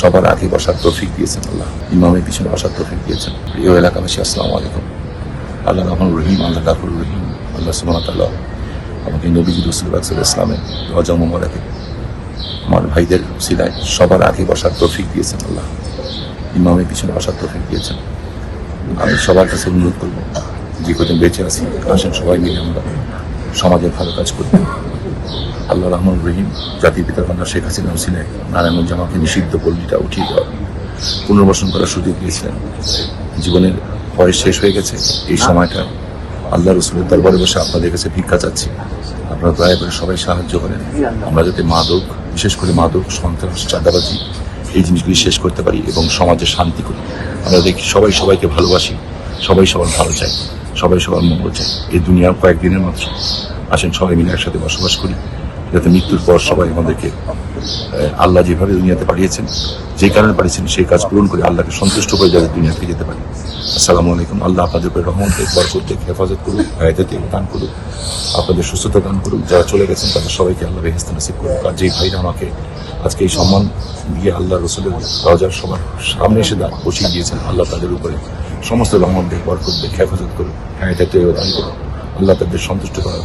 সবার আগে বসার তৌফিক দিয়েছেন আল্লাহ, ইমামের পিছনে বসার তৌফিক দিয়েছেন। প্রিয় এলাকাবাসী, আসসালামু আলাইকুম। আল্লাহ রহমান রহিম, আল্লাহ গাফুর রহিম, আল্লাহ সুমান তাল্লাহ আমাকে নবীজি রসুল আকসুল ইসলামের রজা মোবারকে, আমার ভাইদের সিলায় সবার আগে বসার তৌফিক দিয়েছেন আল্লাহ, ইমামের পিছনে বসার তৌফিক দিয়েছেন। আমি সবার কাছে অনুরোধ করব, যে কদিন বেঁচে আছি, আসেন সবাই মিলে আমরা সমাজের ভালো কাজ করব। আল্লাহ রহমান রহিম, জাতির পিতার কন্যা শেখ হাসিনা হুসিনায় নারায়ণগঞ্জ নিষিদ্ধ পল্লীটা উঠিয়ে দেওয়া, পুনর্বাসন করার সুযোগ দিয়েছিলেন। জীবনের বয়স শেষ হয়ে গেছে। এই সময়টা আল্লাহ রসুলের দরবারে বসে আপনাদের কাছে ভিক্ষা চাচ্ছি। আপনারা দয়া করে সবাই সাহায্য করেন। আমরা যাতে মাদক, বিশেষ করে মাদক, সন্ত্রাস, চাঁদাবাজি, এই জিনিসগুলি শেষ করতে পারি এবং সমাজে শান্তি করি। আমরা দেখি সবাই সবাইকে ভালোবাসি, সবাই সবার ভালো চাই সবাই সবার মঙ্গল চাই। এই দুনিয়ার কয়েকদিনের মাত্র আসেন সবাই মিলে একসাথে বসবাস করি, যাতে মৃত্যুর পর সবাই আমাদেরকে আল্লাহ যেভাবে দুনিয়াতে পাঠিয়েছেন, যে কারণে পাঠিয়েছেন, সেই কাজ পূরণ করে আল্লাহকে সন্তুষ্ট করে যাতে দুনিয়াতে যেতে পারি। আসসালামু আলাইকুম। আল্লাহ আপনাদের উপরে রহমত বরকত দেখ হেফাজত করুক হায়াতে দান করুক, আপনাদের সুস্থতা দান করুক। যারা চলে গেছেন, তাদের সবাইকে আল্লাহ বেহেস্ত নসিব করুক। আর যেই ভাইরা আমাকে আজকে এই সম্মান দিয়ে আল্লাহ রসুলের রজার সবার সামনে এসে দা বসিয়ে দিয়েছেন, আল্লাহ তাদের উপরে সমস্ত রহমত দেখ বরকত করবে হেফাজত এটা হায়াতে দান করুক আল্লাহ তাদের সন্তুষ্ট করার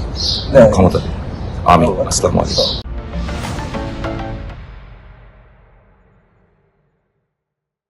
ক্ষমতা দেয় আমি আসসালামু আলাইকুম।